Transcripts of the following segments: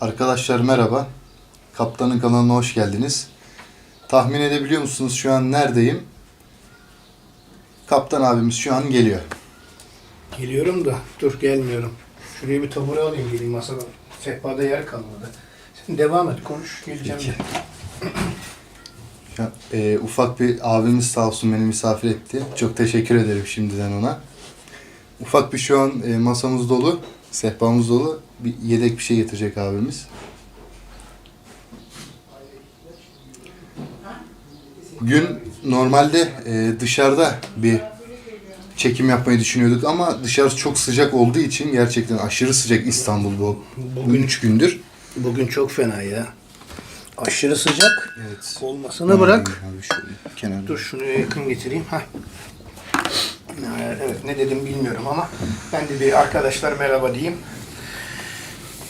Arkadaşlar merhaba. Kaptanın kanalına hoş geldiniz. Tahmin edebiliyor musunuz şu an neredeyim? Kaptan abimiz şu an geliyor. Geliyorum da dur gelmiyorum. Şuraya bir tabure alayım geleyim masada. Sehpada yer kalmadı. Sen devam et konuş geleceğim Peki. de. Şu an, e, ufak bir abimiz sağ olsun beni misafir etti. Çok teşekkür ederim şimdiden ona. Ufak bir şu an e, masamız dolu, sehpamız dolu. Bir yedek bir şey getirecek abimiz. Gün normalde e, dışarıda bir çekim yapmayı düşünüyorduk ama dışarısı çok sıcak olduğu için gerçekten aşırı sıcak İstanbul bu. Bugün- 3 gündür. Bugün çok fena ya. Aşırı sıcak. Evet. Olmasını bırak. Abi şöyle kenarda. Dur şunu yakın getireyim. Ha. Evet ne dedim bilmiyorum ama ben de bir arkadaşlar merhaba diyeyim.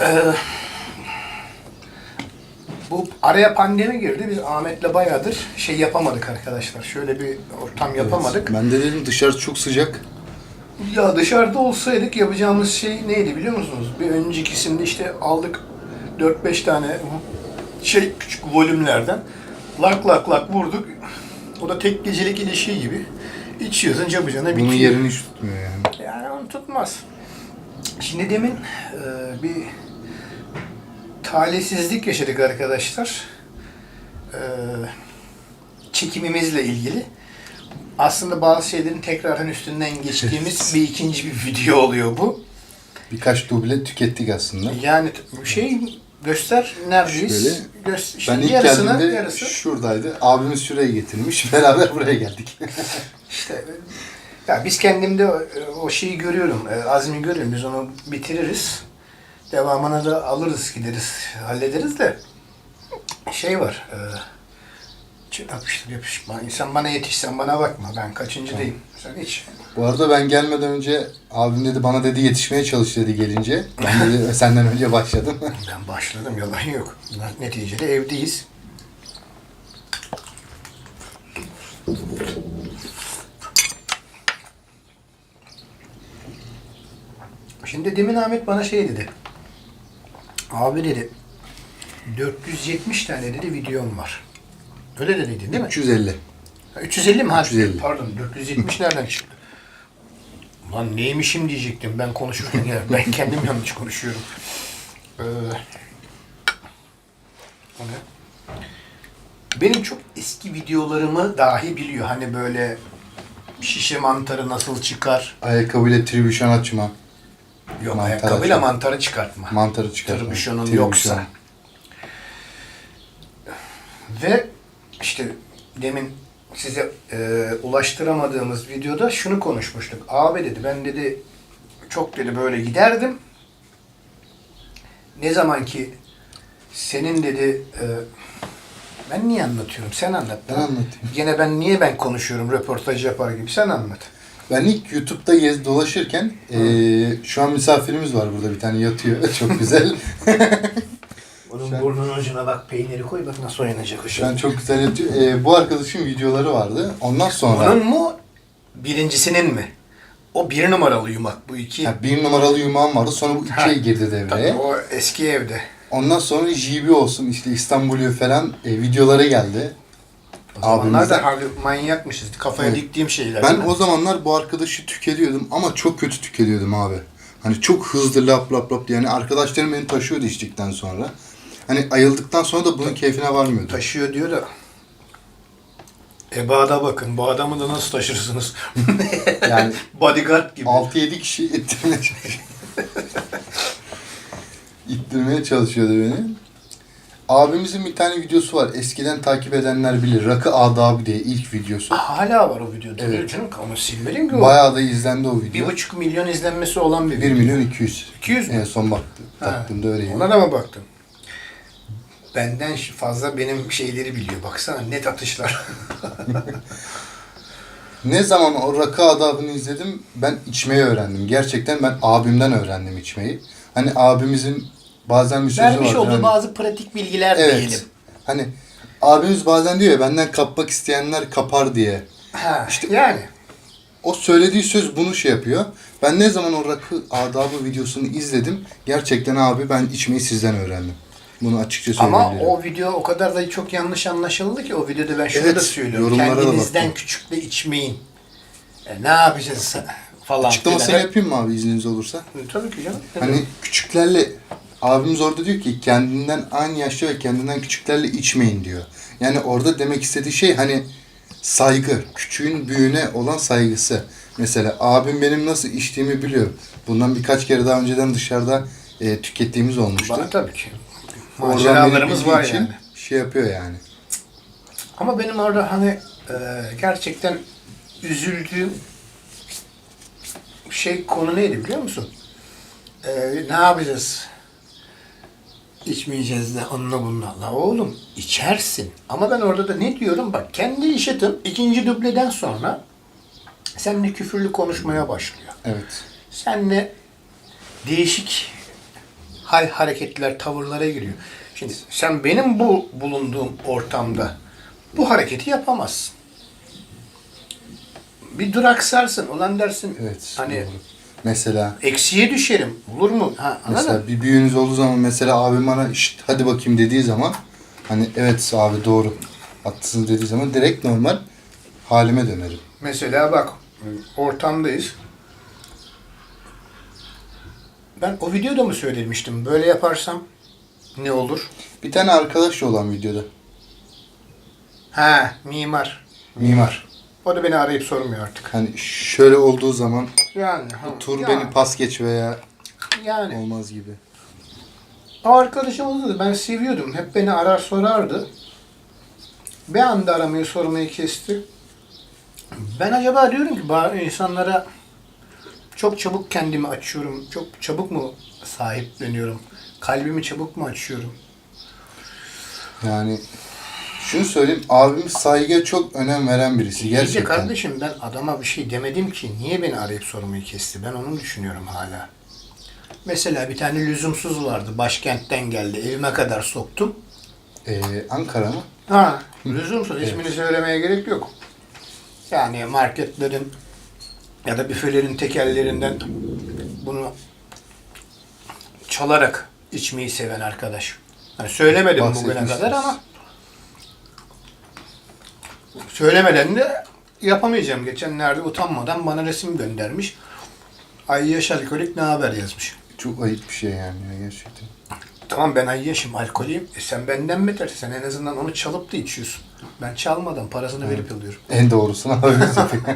Ee, bu araya pandemi girdi. Biz Ahmet'le bayağıdır şey yapamadık arkadaşlar. Şöyle bir ortam yapamadık. Ben de dedim dışarı çok sıcak. Ya dışarıda olsaydık yapacağımız şey neydi biliyor musunuz? Bir öncekisinde işte aldık 4-5 tane şey küçük volümlerden lak lak lak vurduk. O da tek gecelik ilişki gibi. İçiyorsun cabıcana bitiyor. Bunun yerini hiç tutmuyor yani. Yani onu tutmaz. Şimdi demin e, bir talihsizlik yaşadık arkadaşlar. E, çekimimizle ilgili. Aslında bazı şeylerin tekrardan üstünden geçtiğimiz bir ikinci bir video oluyor bu. Birkaç duble tükettik aslında. Yani şey göster neredeyiz? Şöyle, Göster, Ben ilk yarısına, geldiğimde yarısı. şuradaydı. Abimiz şuraya getirmiş. Beraber buraya geldik. İşte ya biz kendimde o, şeyi görüyorum, e, azmi görüyorum. Biz onu bitiririz. Devamına da alırız, gideriz, hallederiz de şey var. E, yapıştır yapışma. İnsan bana yetiş, sen bana bakma. Ben kaçıncıdayım. Sen hiç. Bu arada ben gelmeden önce abim dedi bana dedi yetişmeye çalış dedi gelince. Ben dedi senden önce başladım. Ben başladım, yalan yok. Neticede evdeyiz. Şimdi demin Ahmet bana şey dedi. Abi dedi, 470 tane dedi videom var. Öyle dediydin değil mi? 350. Ha, 350 mi? Ha, 350. Pardon 470 nereden çıktı? Lan neymişim diyecektim ben konuşurken ya. Ben kendim yanlış konuşuyorum. Ee, o ne? Benim çok eski videolarımı dahi biliyor. Hani böyle şişe mantarı nasıl çıkar? Ayakkabıyla tribüşon açma. Yok Mantar ayakkabıyla açma. mantarı çıkartma. Mantarı çıkartma. Tribüşon. yoksa. Ve işte demin size e, ulaştıramadığımız videoda şunu konuşmuştuk. Abi dedi ben dedi çok dedi böyle giderdim. Ne zaman ki senin dedi e, ben niye anlatıyorum? Sen anlat. Ben anlatayım. Gene ben niye ben konuşuyorum röportaj yapar gibi? Sen anlat. Ben ilk YouTube'da gez dolaşırken eee, şu an misafirimiz var burada bir tane yatıyor. Çok güzel. Onun an- burnunun ucuna bak peyniri koy bak nasıl oynayacak o Şu an çok güzel yatıyor. Eee, bu arkadaşın videoları vardı. Ondan sonra Onun mu? Birincisinin mi? O bir numaralı yumak. Bu iki. ha, bir numaralı yumağım vardı. Sonra bu Ha. ikiye girdi Tabii devreye. o eski evde. Ondan sonra JB olsun işte İstanbul'u falan e, videoları geldi. O zamanlar Abimizden. da harbi manyakmışız. Kafaya Evet. diktiğim şeyler. Ben o zamanlar bu arkadaşı tüketiyordum ama çok kötü tüketiyordum abi. Hani çok hızlı lap lap lap diye. Yani arkadaşlarım beni taşıyordu içtikten sonra. Hani ayıldıktan sonra da bunun keyfine varmıyordu. taşıyor diyor da. Ebada bakın. Bu adamı da nasıl taşırsınız? Yani Bodyguard gibi. 6-7 kişi ittirmeye çalışıyor. İttirmeye çalışıyordu beni. Abimizin bir tane videosu var. Eskiden takip edenler bilir. Rakı Adabı diye ilk videosu. Hala var o videoda. Evet. Evet. Canım ama silmedim ki o. Bayağı da izlendi o Bir video. buçuk milyon izlenmesi olan bir 1 video. milyon 200. 200 mü? En son baktı, Ha. baktığımda öyleydi. Ona da mı baktın? Benden fazla benim şeyleri biliyor. Baksana net atışlar. Ne zaman o rakı adabını izledim ben içmeyi öğrendim. Gerçekten ben abimden öğrendim içmeyi. Hani abimizin bazen bir sözü Vermiş vardır. olduğu hani- bazı pratik bilgiler Evet. diyelim. Hani abimiz bazen diyor ya benden kapmak isteyenler kapar diye. Ha, İşte- yani. o söylediği söz bunu şey yapıyor. Ben ne zaman o rakı adabı videosunu izledim. Gerçekten abi ben içmeyi sizden öğrendim. Bunu açıkça Ama söyleyebilirim. o video o kadar da çok yanlış anlaşıldı ki o videoda ben şunu Evet, da söylüyorum. yorumlara da Kendinizden baktım. küçükle içmeyin. E, ne yapacağız falan. Açıklamasını filan. yapayım mı abi izniniz olursa? E, Tabii ki canım. Hani küçüklerle abimiz orada diyor ki kendinden aynı yaşta ve kendinden küçüklerle içmeyin diyor. Yani orada demek istediği şey hani saygı, küçüğün büyüğüne olan saygısı. Mesela abim benim nasıl içtiğimi biliyor. Bundan birkaç kere daha önceden dışarıda e, tükettiğimiz olmuştu. Bana tabii ki. Oradan Maceralarımız var için yani. şey yapıyor yani. Ama benim orada hani e, gerçekten üzüldüğüm şey konu neydi biliyor musun? E, ne yapacağız? İçmeyeceğiz de onunla bununla. La oğlum içersin. Ama ben orada da ne diyorum? Bak kendi işitim ikinci dubleden sonra seninle küfürlü konuşmaya başlıyor. Evet. Senle değişik hal hareketler, tavırlara giriyor. Şimdi sen benim bu bulunduğum ortamda bu hareketi yapamazsın. Bir duraksarsın, ulan dersin Evet. hani doğru. Mesela eksiye düşerim. Olur mu? Ha, anladın mı? Mesela bir büyüğünüz olduğu zaman mesela abim bana "Şşt, hadi bakayım dediği zaman hani evet abi doğru haklısın dediği zaman direkt normal halime dönerim. Mesela bak ortamdayız. Ben o videoda mı söylemiştim? Böyle yaparsam ne olur? Bir tane arkadaşla olan videoda. Ha, mimar. Mimar. O da beni arayıp sormuyor artık. Hani şöyle olduğu zaman Yani. ha, tur yani, beni pas geç veya Yani. olmaz gibi. O arkadaşımızdı da ben seviyordum. Hep beni arar sorardı. Bir anda aramayı sormayı kesti. Ben acaba diyorum ki bazı insanlara çok çabuk kendimi açıyorum. Çok çabuk mu sahipleniyorum? Kalbimi çabuk mu açıyorum? Yani şunu söyleyeyim abimiz saygıya çok önem veren birisi gerçekten. kardeşim ben adama bir şey demedim ki. Niye beni arayıp sormayı kesti? Ben onu düşünüyorum hala. Mesela bir tane lüzumsuz vardı. Başkentten geldi. Evime kadar soktum. Ee, Ankara mı? Ha, lüzumsuz. ismini söylemeye gerek yok. Yani marketlerin ya da büfelerin tekerlerinden bunu çalarak içmeyi seven arkadaş. Hani söylemedim bugüne kadar ama söylemeden de yapamayacağım. Geçenlerde utanmadan bana resim göndermiş. Ay yaş alkolik ne haber yazmış. Çok ayıp bir şey yani ya gerçekten. Tamam ben ay yaşım alkoliyim. E sen benden betersin. Sen en azından onu çalıp da içiyorsun. Ben çalmadan parasını verip alıyorum. En doğrusunu yapıyor.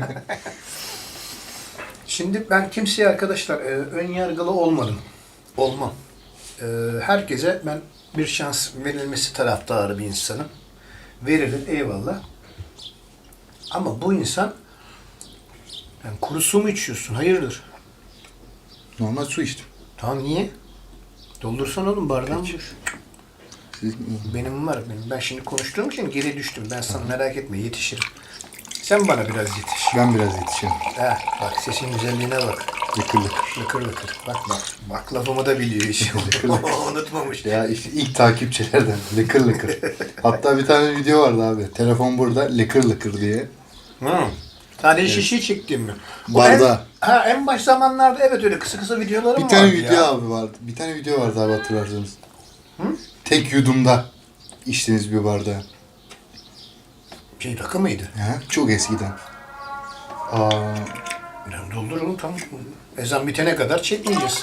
Şimdi ben kimseye arkadaşlar e, ön yargılı olmadım. Olmam. E, herkese ben bir şans verilmesi taraftarı bir insanım. Verilir eyvallah. Ama bu insan yani kuru su mu içiyorsun? Hayırdır? Normal su içtim. Tamam niye? Doldursan oğlum bardağın boş. Siz, Benim var benim. Ben şimdi konuştuğum için geri düştüm. Ben sana merak etme yetişirim. Sen bana biraz yetiş. ben biraz yetişirim. Ha, bak sesin güzelliğine bak. Lıkır lıkır. Lıkır lıkır. Bak bak. Bak lafımı da biliyor iş. Lıkır lıkır. Unutmamış. Ya işte ilk takipçilerden lıkır lıkır. Hatta bir tane video vardı abi. Telefon burada lıkır lıkır diye. Hı. Sadece şişeyi çektim mi? En, ha, en baş zamanlarda evet öyle kısa kısa videolarım Bir tane vardı video ya. abi vardı. Bir tane video vardı abi hatırlarsanız. Tek yudumda içtiğiniz bir bardağı. Şey rakı mıydı? Ha, çok eskiden. Aa, Ben doldururum tamam. Ezan bitene kadar çekmeyeceğiz.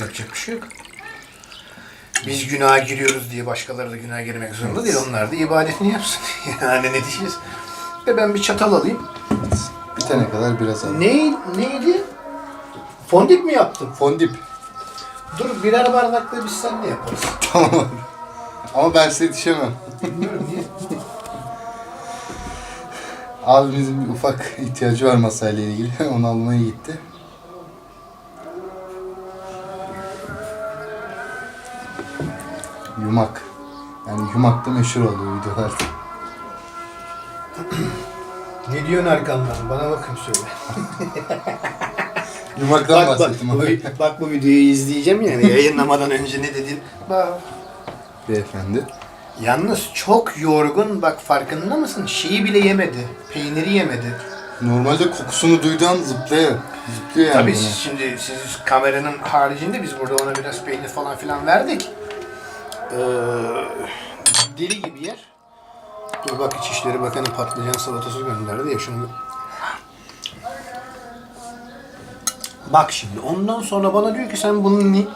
Yapacak bir şey yok. Biz günaha giriyoruz diye başkaları da günaha girmek zorunda değil. Onlar da ibadetini yapsın. yani ne diyeceğiz? Ve ben bir çatal alayım. bitene kadar biraz abi. Ne, neydi? Fondip mi yaptın? Fondip. Dur birer bardakla biz seninle yaparız. Tamam. Ama ben size yetişemem. Bilmiyorum niye. Abimizin bir ufak ihtiyacı var masayla ilgili. Onu almaya gitti. Yumak. Yani yumak da meşhur oluyor videolarda. Ne diyorsun arkamdan? Bana bakın söyle. Yumaktan Bak, bak, bahsettim bu, abi. bak bu videoyu izleyeceğim yani yayınlamadan önce ne dedin? Bak. Beyefendi. Yalnız çok yorgun bak farkında mısın? Şeyi bile yemedi. Peyniri yemedi. Normalde kokusunu duyduğu an zıplıyor. Zıplıyor yani. Tabii bana. şimdi siz kameranın haricinde biz burada ona biraz peynir falan filan verdik. Ee, deli gibi yer. Dur bak İçişleri Bakanı patlıcan salatası gönderdi ya şunu. Bak şimdi ondan sonra bana diyor ki sen bunun ni...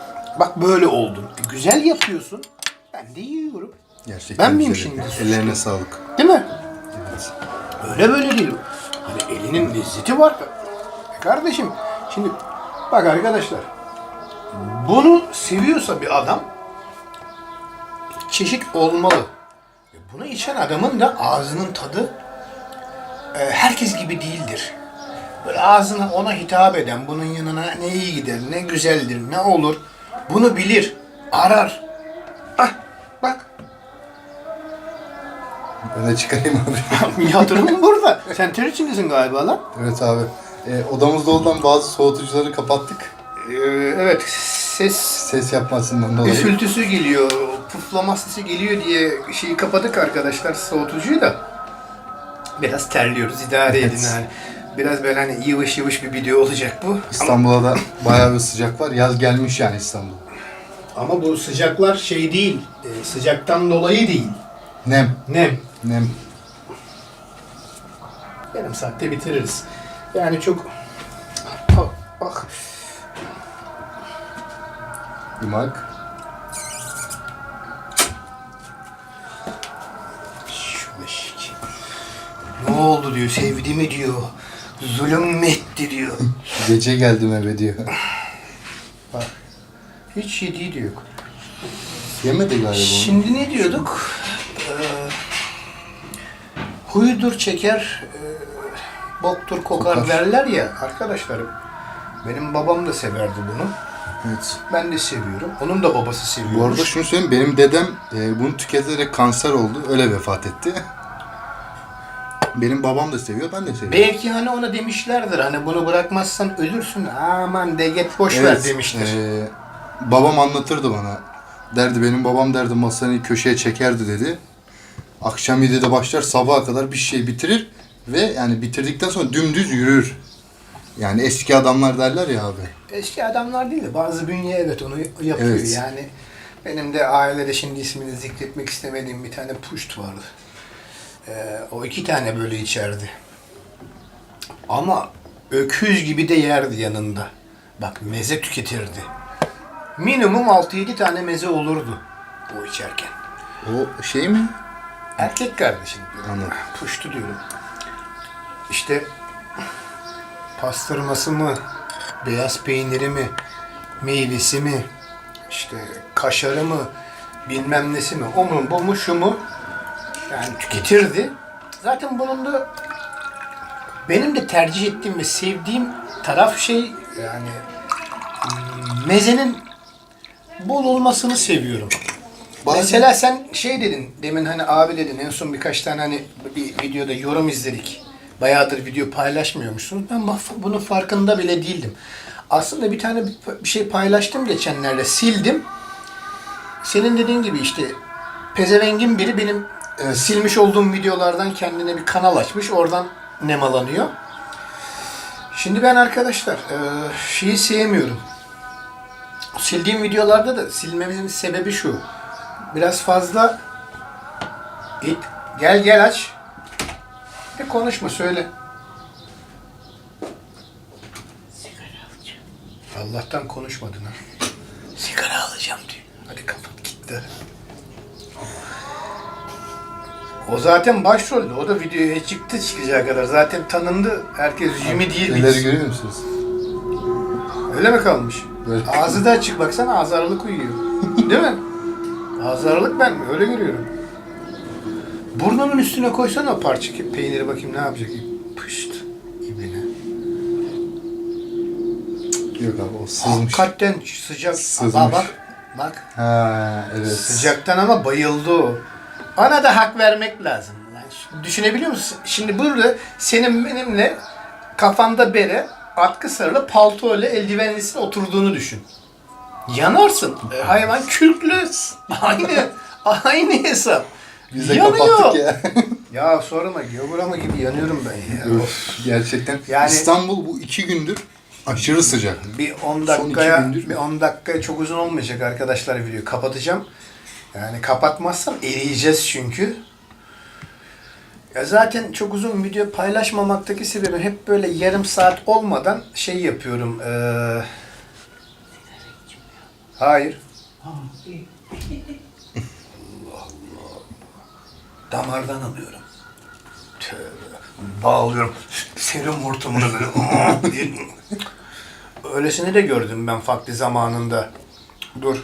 Bak böyle oldun. E, Güzel yapıyorsun. Ben de yiyorum. Gerçekten Ben miyim güzel şimdi? yapıyor. Ellerine sağlık. Değil mi? Evet. Öyle böyle değil. Hani elinin lezzeti var. E kardeşim şimdi bak arkadaşlar bunu seviyorsa bir adam çeşit olmalı. E Bunu içen adamın da ağzının tadı e, herkes gibi değildir. Böyle ağzına ona hitap eden, bunun yanına ne iyi gider, ne güzeldir, ne olur bunu bilir, arar. Ben de çıkarayım abi. minyatürüm burada. Sen ter içindesin galiba lan. evet abi. E, odamızda olan bazı soğutucuları kapattık. Ee, evet ses Ses yapmasından dolayı. üfültüsü geliyor, puflama sesi geliyor diye şeyi kapadık arkadaşlar soğutucuyu da. Biraz terliyoruz idare edin Evet. yani. Biraz böyle hani yıvış yıvış bir video olacak bu. İstanbul'a da bayağı bir sıcak var. Yaz gelmiş yani İstanbul. ama bu sıcaklar şey değil, e, sıcaktan dolayı değil. Nem. Nem. Nem. Yarım saatte bitiririz. Yani çok... Bak, bak. Yumak. Şu eşik. Ne oldu diyor, sevdi mi diyor. Zulüm mü etti diyor. Gece geldim eve diyor. Bak. Hiç yediği de yok. Yemedi galiba onu. Şimdi ne diyorduk? Huydur çeker, e, boktur kokar, Kokar. derler ya arkadaşlar. Benim babam da severdi bunu. Evet. Ben de seviyorum. Onun da babası seviyormuş. Bu arada şunu söyleyeyim. Benim dedem e, bunu tüketerek kanser oldu. Öyle vefat etti. Benim babam da seviyor. Ben de seviyorum. Belki hani ona demişlerdir. Hani bunu bırakmazsan ölürsün. Aman de git boş ver demiştir. e, babam anlatırdı bana. Derdi benim babam derdi masanı köşeye çekerdi dedi. Akşam 7'de başlar sabaha kadar bir şey bitirir ve yani bitirdikten sonra dümdüz yürür. Yani eski adamlar derler ya abi. Eski adamlar değil de bazı bünye evet onu yapıyor. Evet. Yani benim de ailede şimdi ismini zikretmek istemediğim bir tane puşt vardı. Ee, o iki tane böyle içerdi. Ama öküz gibi de yerdi yanında. Bak meze tüketirdi. Minimum 6-7 tane meze olurdu o içerken. O şey mi? Erkek kardeşim diyorum. Anladım. Puştu diyorum. İşte pastırması mı, beyaz peyniri mi, meyvesi mi, işte kaşarı mı, bilmem nesi mi, o mu, bu mu, şu mu, yani tüketirdi. Zaten bunun da benim de tercih ettiğim ve sevdiğim taraf şey yani mm, mezenin bol olmasını seviyorum. Bazen- Mesela sen şey dedin, demin hani abi dedin en son birkaç tane hani bir videoda yorum izledik. Bayağıdır video paylaşmıyormuşsunuz. Ben bunun farkında bile değildim. Aslında bir tane bir- şey paylaştım geçenlerde, sildim. Senin dediğin gibi işte pezevengin biri benim Evet. silmiş olduğum videolardan kendine bir kanal açmış. Oradan nemalanıyor. Şimdi ben arkadaşlar eee, şeyi sevmiyorum. Sildiğim videolarda da silmemin sebebi şu. Biraz fazla it gel gel aç. Bir konuşma söyle. Allah'tan konuşmadın ha. Sigara alacağım diyor. Hadi kapat gitti. O zaten başrolde. O da videoya çıktı çıkacağı kadar. Zaten tanındı. Herkes Jimmy değil. Elleri biz. görüyor musunuz? Öyle mi kalmış? Böyle. Ağzı da açık baksana ağzı aralık uyuyor. Değil mi? Ağzı aralık ben mi? Öyle görüyorum. Burnunun üstüne koysana o parça ki- peyniri bakayım ne yapacak. Pışt. İbine. Yok abi o sızmış. Hakikaten sıcak. Sızmış. Aa, bak. Bak. Ha evet. Sıcaktan ama bayıldı o. Ona da hak vermek lazım. Yani düşünebiliyor musun? Şimdi burada senin benimle kafanda bere, atkı sarılı, palto ile eldivenlisine oturduğunu düşün. Yanarsın. E, hayvan kürklü. Aynı. aynı hesap. Biz de Yanıyor. kapattık ya. Ya sorma Geograma gibi yanıyorum ben ya. Öf, gerçekten. Yani- İstanbul bu iki gündür aşırı sıcak. Bir 10 Son iki dakikaya, gündür- bir 10 dakikaya çok uzun olmayacak arkadaşlar video. Kapatacağım. Yani kapatmazsam eriyeceğiz çünkü. Ya zaten çok uzun video paylaşmamaktaki sebebim hep böyle yarım saat olmadan şey yapıyorum. Ee... Hayır. Allah Allah. Damardan alıyorum. Tövbe. Bağlıyorum. Serum hortumunu böyle. diye. Öylesini de gördüm ben farklı zamanında. Dur.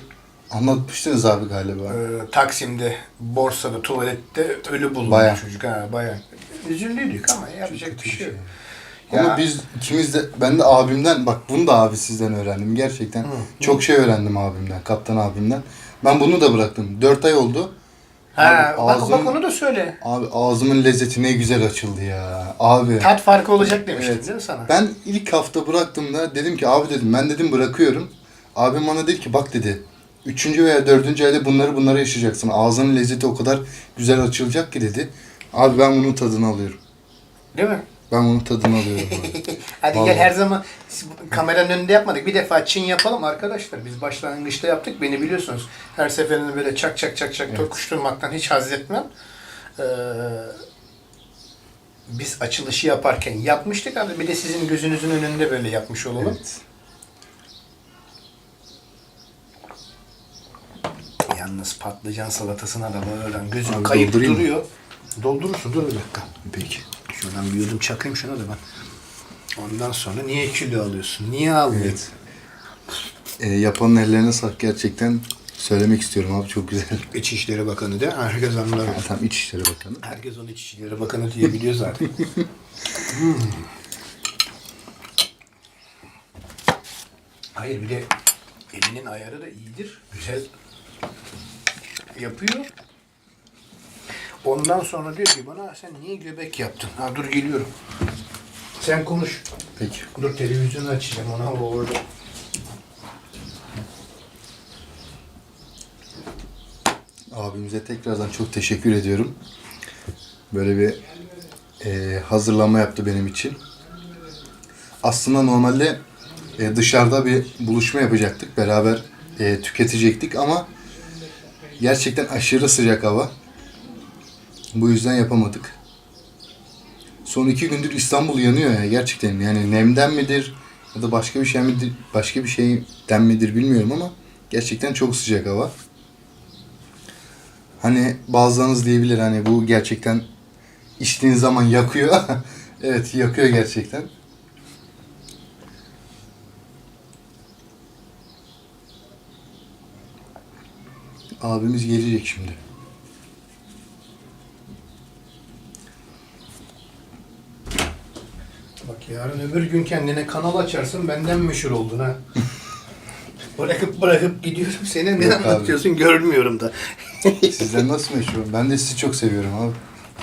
Anlatmıştınız abi galiba. Ee, Taksim'de, borsada, tuvalette ölü bulundu Bayağı. çocuk. Ha, bayağı. Üzüldüydük ama yapacak bir şey yok. Ama Ya- biz ikimiz de ben de abimden bak bunu da abi sizden öğrendim gerçekten. Çok şey öğrendim abimden, kaptan abimden. Ben bunu da bıraktım. 4 ay oldu. Ha, Abi bak, ağzım- bak onu da söyle. Abi ağzımın lezzeti ne güzel açıldı ya. Abi. Tat farkı olacak demiştim Evet. değil mi sana? Ben ilk hafta bıraktığımda dedim ki abi dedim ben dedim bırakıyorum. Abim bana dedi ki bak dedi. Üçüncü veya dördüncü ayda bunları bunları yaşayacaksın. Ağzının lezzeti o kadar güzel açılacak ki dedi. Abi ben bunun tadını alıyorum. Değil mi? Ben bunun tadını alıyorum. abi. Hadi Vallahi. gel her zaman siz kameranın önünde yapmadık. Bir defa Çin yapalım arkadaşlar. Biz başlangıçta yaptık. Beni biliyorsunuz. Her seferinde böyle çak çak çak çak tokuşturmaktan hiç haz etmem. Ee, biz açılışı yaparken yapmıştık. Hadi bir de sizin gözünüzün önünde böyle yapmış olalım. evet. Yalnız patlıcan salatasına da böyle gözüm Abi kayıp doldurayım mı? duruyor. Doldurursun dur bir dakika. Peki. Şuradan bir yudum çakayım şuna da ben. Ondan sonra niye kilo alıyorsun? Niye almıyorsun? Evet. Ee, yapanın ellerine sağlık gerçekten söylemek istiyorum abi çok güzel. İçişleri Bakanı de herkes anlar. Ha, tam İçişleri Bakanı. Herkes onu İçişleri Bakanı diye biliyor zaten. Hmm. Hayır bir de elinin ayarı da iyidir. Güzel yapıyor. Ondan sonra diyor ki bana sen niye göbek yaptın? Ha dur geliyorum. Sen konuş. Peki. Dur televizyonu açacağım ona o orada. Abimize tekrardan çok teşekkür ediyorum. Böyle bir e, hazırlama yaptı benim için. Aslında normalde e, dışarıda bir buluşma yapacaktık. Beraber e, tüketecektik ama gerçekten aşırı sıcak hava. Bu yüzden yapamadık. Son iki gündür İstanbul yanıyor ya gerçekten. Yani nemden midir ya da başka bir şey midir, başka bir şeyden midir bilmiyorum ama gerçekten çok sıcak hava. Hani bazılarınız diyebilir hani bu gerçekten içtiğin zaman yakıyor. evet yakıyor gerçekten. Abimiz gelecek şimdi. Bak yarın öbür gün kendine kanal açarsın benden meşhur oldun ha. bırakıp bırakıp gidiyorum seni ne Yok abi. anlatıyorsun görmüyorum da. Sizden nasıl meşhurum? Ben de sizi çok seviyorum abi.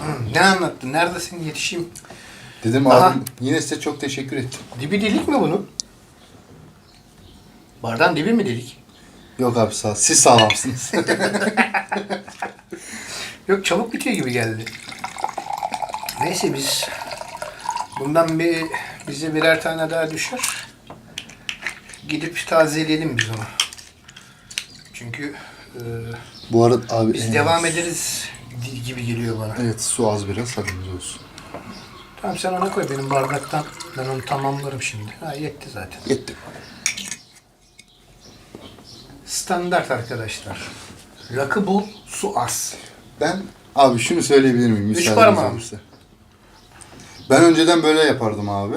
Hı, ne anlattın? Neredesin? Yetişeyim. Dedim Aha. abim yine size çok teşekkür ettim. Dibi delik mi bunun? Bardağın dibi mi delik? Yok abi sağ Siz sağlamsınız. Yok çabuk bitiyor gibi geldi. Neyse biz bundan bir bize birer tane daha düşer. Gidip tazeleyelim biz onu. Çünkü e, Bu arada abi... biz e, devam ederiz gibi geliyor bana. Evet su az biraz haberiniz olsun. Tamam sen ona koy benim bardaktan. Ben onu tamamlarım şimdi. Ha yetti zaten. Yetti. Standart arkadaşlar. Rakı bul, su az. Ben abi şunu söyleyebilir miyim? Üç parmağım. olursa? Ben önceden böyle yapardım abi.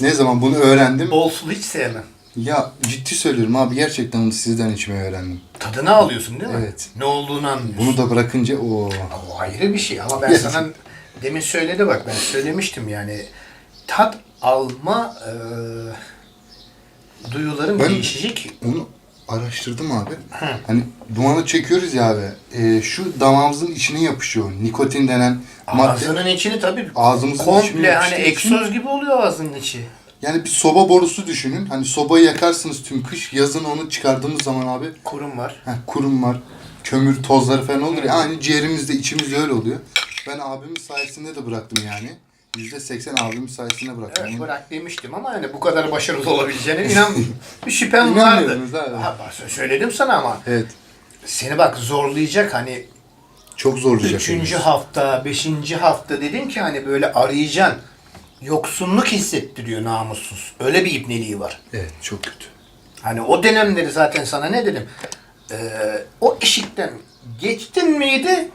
Ne zaman bunu öğrendim? Bol su hiç sevmem. Ya ciddi söylüyorum abi gerçekten onu sizden içmeyi öğrendim. Tadını alıyorsun değil mi? Evet. Ne olduğunu anlıyorsun. Bunu da bırakınca o O ayrı bir şey ama ben Gerçekten. sana demin söyledi bak ben söylemiştim yani tat alma e, duyuların Ben- değişecek. onu araştırdım abi. Hani dumanı çekiyoruz ya abi. e, şu damağımızın içine yapışıyor. Nikotin denen madde. Ağzının içini tabii Ağzımızın içine komple hani yapıştığı için- egzoz gibi oluyor ağzının içi. Yani bir soba borusu düşünün. Hani sobayı yakarsınız tüm kış. Yazın onu çıkardığımız zaman abi Kurum var. Heh, kurum var. Kömür tozları falan olur ya. Aynı ciğerimizde içimizde öyle oluyor. Ben abimin sayesinde de bıraktım yani. %80 abimin sayesinde bıraktım. Evet bırak demiştim ama hani bu kadar başarılı olabileceğine inan bir şüphem vardı. İnanmıyordunuz abi. Ha, bak, söyledim sana ama Evet. seni bak zorlayacak hani Çok zorlayacak. Üçüncü beni. hafta, beşinci hafta dedim ki hani böyle arayacaksın. Yoksunluk hissettiriyor namussuz. Öyle bir ibneliği var. Evet çok kötü. Hani o dönemleri zaten sana ne dedim? Ee, o eşikten geçtin miydi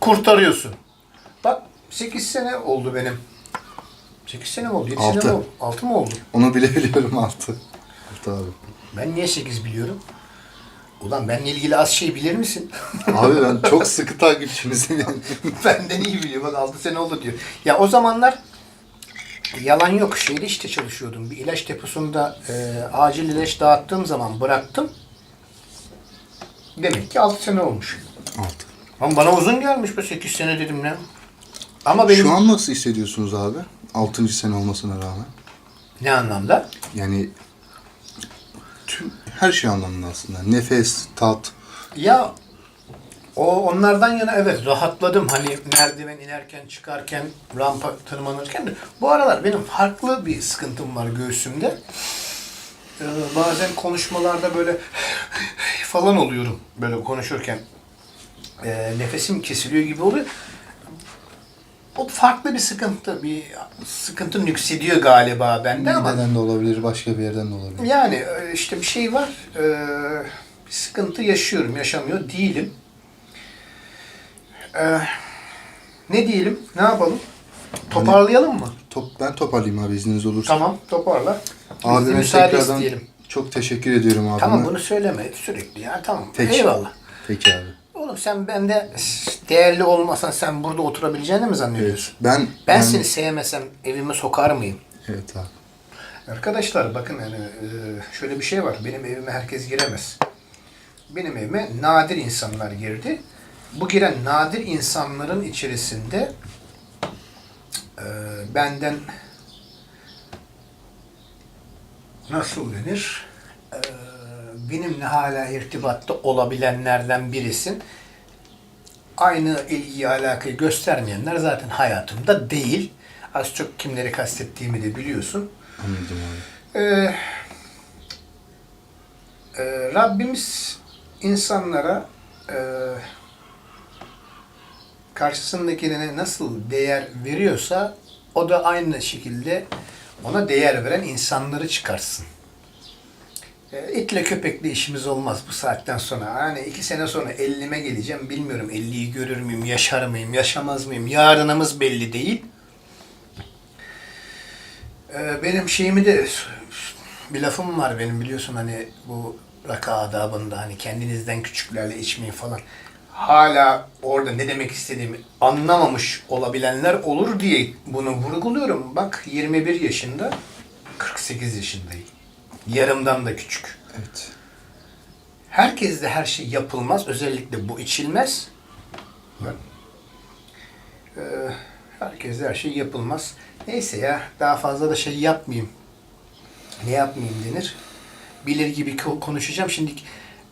kurtarıyorsun. Bak 8 sene oldu benim. 8 sene mi oldu? 7 sene Altı. mi oldu? 6 mı oldu? Onu bile biliyorum altı. Altı abi. Ben niye 8 biliyorum? Ulan benimle ilgili az şey bilir misin? Abi ben çok sıkı takipçinizim yani. Benden iyi biliyor. Bak 6 sene oldu diyor. Ya o zamanlar yalan yok. Şeyde işte çalışıyordum. Bir ilaç deposunda e, acil ilaç dağıttığım zaman bıraktım. Demek ki 6 sene olmuş. Altı. Ama bana uzun gelmiş be 8 sene dedim ne? Ama benim Şu an nasıl hissediyorsunuz abi? Altıncı sene olmasına rağmen. ne anlamda? Yani tüm her şey anlamında aslında. Nefes, tat. Ya o onlardan yana evet rahatladım hani merdiven inerken çıkarken rampa tırmanırken de bu aralar benim farklı bir sıkıntım var göğsümde. Ee, bazen konuşmalarda böyle falan oluyorum böyle konuşurken Ee, nefesim kesiliyor gibi oluyor. O farklı bir sıkıntı, bir sıkıntı nüksediyor galiba bende ama Mideden de olabilir, başka bir yerden de olabilir. yani e, işte bir şey var. e, Bir sıkıntı yaşıyorum, yaşamıyor değilim. E, Ne diyelim, ne yapalım? Toparlayalım mı? Top, ben toparlayayım abi izniniz olursa. Tamam, toparla. Abime tekrardan isteyelim. çok teşekkür ediyorum abime. Tamam bunu söyleme sürekli ya tamam. Peki. Eyvallah. Peki abi. Oğlum sen bende değerli olmasan sen burada oturabileceğini mi zannediyorsun? Ben Ben seni sevmesem evime sokar mıyım? Evet abi. Arkadaşlar bakın yani e, şöyle bir şey var. Benim evime herkes giremez. Benim evime nadir insanlar girdi. Bu giren nadir insanların içerisinde e, benden nasıl denir? E, benimle hala irtibatta olabilenlerden birisin. Aynı ilgiyi alakayı göstermeyenler zaten hayatımda değil. Az çok kimleri kastettiğimi de biliyorsun. Anladım abi. Ee, e, Rabbimiz insanlara e, karşısındakine nasıl değer veriyorsa o da aynı şekilde ona değer veren insanları çıkarsın. E, itle köpekle işimiz olmaz bu saatten sonra. Yani iki sene sonra 50'me geleceğim. Bilmiyorum 50'yi görür müyüm, yaşar mıyım, yaşamaz mıyım? Yarınımız belli değil. Ee, benim şeyimi de bir lafım var benim biliyorsun hani bu raka adabında hani kendinizden küçüklerle içmeyin falan. Hala orada ne demek istediğimi anlamamış olabilenler olur diye bunu vurguluyorum. Bak 21 yaşında 48 yaşındayım. Yarımdan da küçük. Evet. Herkes de her şey yapılmaz. Özellikle bu içilmez. Bak. Ee, herkes de her şey yapılmaz. Neyse ya daha fazla da şey yapmayayım. Ne yapmayayım denir. Bilir gibi ko- konuşacağım. Şimdi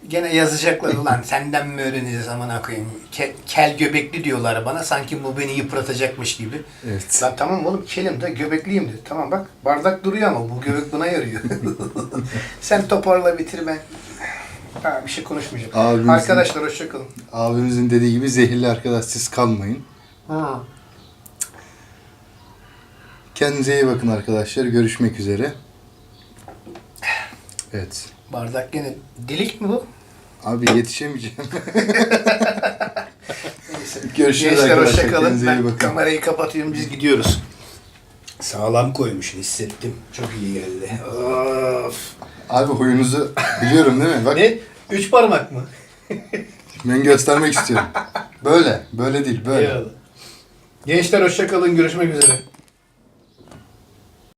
gene yazacaklar ulan senden mi öğreneceğiz aman koyayım. Ke- kel göbekli diyorlar bana. Sanki bu beni yıpratacakmış gibi. Evet. Lan tamam oğlum kelim de göbekliyim de. Tamam bak bardak duruyor ama bu göbek buna yarıyor. Sen toparla bitir ben. Ha, bir şey konuşmayacağım. Abimizin- Arkadaşlar hoşçakalın. Abimizin dediği gibi zehirli arkadaş siz kalmayın. Ha. Kendinize iyi bakın arkadaşlar. Görüşmek üzere. Evet. Bardak gene delik mi bu? Abi yetişemeyeceğim. Neyse. Görüşürüz Gençler arkadaşlar. hoşçakalın. Kendinize iyi Ben bakın. kamerayı kapatıyorum biz gidiyoruz. Sağlam koymuşsun hissettim. Çok iyi geldi. Of. Abi huyunuzu biliyorum değil mi? Bak Ne? Üç parmak mı? ben göstermek istiyorum. Böyle. Böyle değil. Böyle. Eyvallah. Gençler hoşçakalın. Görüşmek üzere.